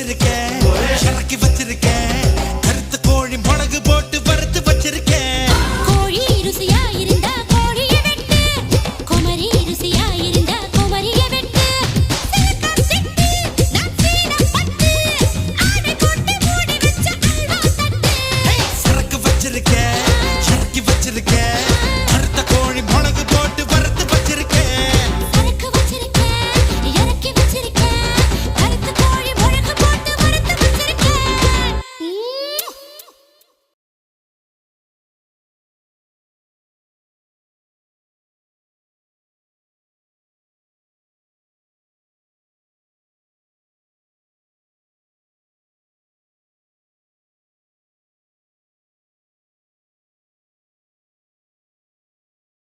வச்சிருக்கேன். வச்சிருக்கேன்.